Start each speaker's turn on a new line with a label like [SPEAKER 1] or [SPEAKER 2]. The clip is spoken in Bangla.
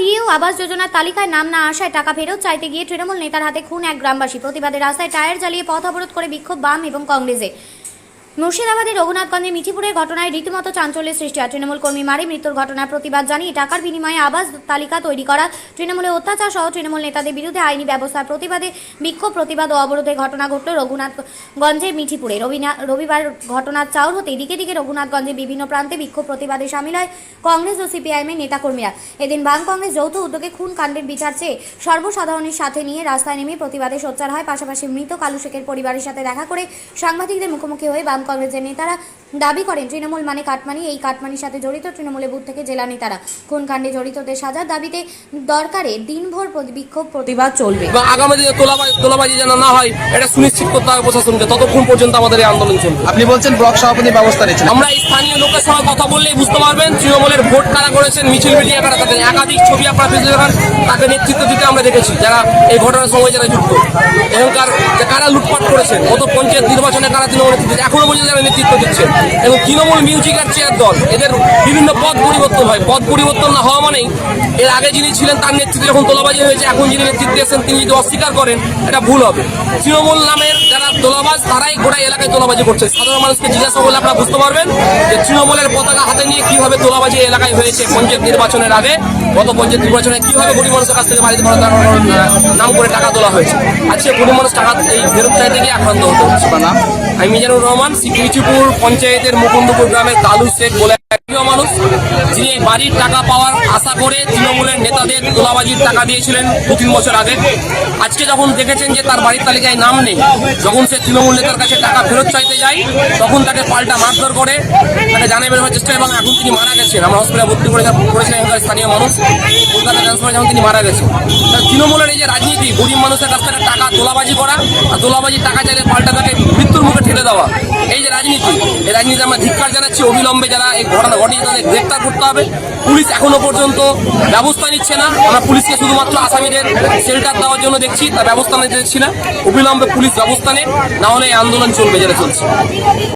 [SPEAKER 1] দিয়েও আবাস যোজনার তালিকায় নাম না আসায় টাকা ফেরত চাইতে গিয়ে তৃণমূল নেতার হাতে খুন এক গ্রামবাসী। প্রতিবাদে রাস্তায় টায়ার জ্বালিয়ে পথ অবরোধ করে বিক্ষোভ বাম এবং কংগ্রেসে। মুর্শিদাবাদের রঘুনাথগঞ্জে মিঠিপুরের ঘটনায় রীতিমতো চাঞ্চল্যের সৃষ্টি হয়। তৃণমূল কর্মী মারে মৃত্যুর ঘটনার প্রতিবাদ জানিয়ে টাকার বিনিময়ে আবাস তালিকা তৈরি করা তৃণমূলের অত্যাচার সহ তৃণমূল নেতাদের বিরুদ্ধে আইনি ব্যবস্থার প্রতিবাদে বিক্ষোভ, প্রতিবাদ ও অবরোধের ঘটনা ঘটল রঘুনাথগঞ্জের মিঠিপুরে। রবিবার ঘটনার চাউর হতে দিকে দিকে রঘুনাথগঞ্জের বিভিন্ন প্রান্তে বিক্ষোভ, প্রতিবাদে সামিল হয় কংগ্রেস ও সিপিআইএমের নেতাকর্মীরা। এদিন বাম কংগ্রেস যৌথ উদ্যোগে খুন কাণ্ডের বিচার চেয়ে সর্বসাধারণের সাথে নিয়ে রাস্তায় নেমে প্রতিবাদে সোচ্চার হয়। পাশাপাশি মৃত কালু শেখের পরিবারের সাথে দেখা করে সাংবাদিকদের মুখোমুখি হয়ে বাম কংগ্রেসের নেতারা দাবি করেন তৃণমূল মানে কাটমানি এই কাটমানির সাথে জড়িত তৃণমূলের বুথ থেকে জেলা নেতারা। খুন কাণ্ডে জড়িতদের সাজার দাবিতে দরকারে দিনভর বিক্ষোভ প্রতিবাদ চলবে।
[SPEAKER 2] আগামী দিনে তোলাবাজি তোলাবাজি যেন না হয় এটা সুনিশ্চিত করতে হবে প্রশাসনকে ততক্ষণ পর্যন্ত আমাদের এই আন্দোলন চলবে।
[SPEAKER 3] আপনি বলছেন ব্লক সভাপতি ব্যবস্থা নিয়েছেন।
[SPEAKER 2] আমরা এই স্থানীয় লোকের সঙ্গে কথা বললেই বুঝতে পারবেন তৃণমূলের ভোট কারা করেছেন মিছিল মিটিয়ে কারা তাদের একাধিক ছবি আপনার দেখান তাকে নেতৃত্ব দিতে আমরা দেখেছি যারা এই ঘটনার সঙ্গে যারা যুক্ত। এখনকার কারা লুটপাট করেছেন গত পঞ্চায়েত নির্বাচনে কারা তৃণমূল এখনও যারা নেতৃত্ব দিচ্ছেন এবং তৃণমূল মিউজিক আর চেয়ার দল, এদের বিভিন্ন পদ পরিবর্তন হয়। পদ পরিবর্তন না হওয়া মানেই এর আগে যিনি ছিলেন তার নেতৃত্বে যখন তোলাবাজি হয়েছে, এখন যিনি নেতৃত্বে এসেছেন, তিনি যদি অস্বীকার করেন, এটা ভুল হবে। তৃণমূল নামের তোলাবাজ, তারাই গোটা এলাকায় তোলাবাজি করছে। সাধারণ মানুষকে জিজ্ঞাসা করলে আপনারা বুঝতে পারবেন যে তৃণমূলের পতাকা হাতে নিয়ে কীভাবে তোলাবাজি এলাকায় হয়েছে পঞ্চায়েত নির্বাচনের আগে। গত পঞ্চায়েত নির্বাচনে কীভাবে গরিব মানুষের কাছ থেকে বাড়িতে ভাড়া নাম করে টাকা তোলা হয়েছে। আজকে গরিব মানুষ টাকা এই ফেরত চাইতে গিয়ে আক্রান্ত হতে হচ্ছে
[SPEAKER 3] নাম
[SPEAKER 2] আমি মিজানুর রহমান সিকিরিচিপুর পঞ্চায়েতের মুকুন্দপুর গ্রামের কালু শেখ বলে মানুষ, যিনি বাড়ির টাকা পাওয়ার আশা করে তৃণমূলের নেতাদের তোলাবাজির টাকা দিয়েছিলেন দু তিন বছর আগে। আজকে যখন দেখেছেন যে তার বাড়ির তালিকায় নাম নেই, যখন সে তৃণমূল নেতার কাছে টাকা ফেরত চাইতে যায়, তখন তাকে পাল্টা মারধর করে, তাকে জানে হওয়ার চেষ্টা এবং এখন তিনি মারা গেছেন। আমরা হসপিটালে ভর্তি করে করেছিলেন এখানকার স্থানীয় মানুষ, কলকাতা ট্রান্সফার যখন তিনি মারা গেছেন। তৃণমূলের এই যে রাজনীতি, গরিব মানুষের কাছ থেকে টাকা তোলাবাজি করা আর তোলাবাজি টাকা চাইলে পাল্টা তাকে মৃত্যুর মুখে ঠেলে দেওয়া, এই যে রাজনীতি, এই রাজনীতি আমরা ধিক্কার জানাচ্ছি। অবিলম্বে যারা এই ঘটনা ঘটিয়েছে, তাদের গ্রেপ্তার করতে হবে। পুলিশ এখনও পর্যন্ত ব্যবস্থা নিচ্ছে না। আমরা পুলিশকে শুধুমাত্র আসামিদের শেল্টার দেওয়ার জন্য দেখছি তার ব্যবস্থা নিতে দেখছি না। অবিলম্বে পুলিশ ব্যবস্থা নেই না হলে আন্দোলন চলবে যেটা চলছে।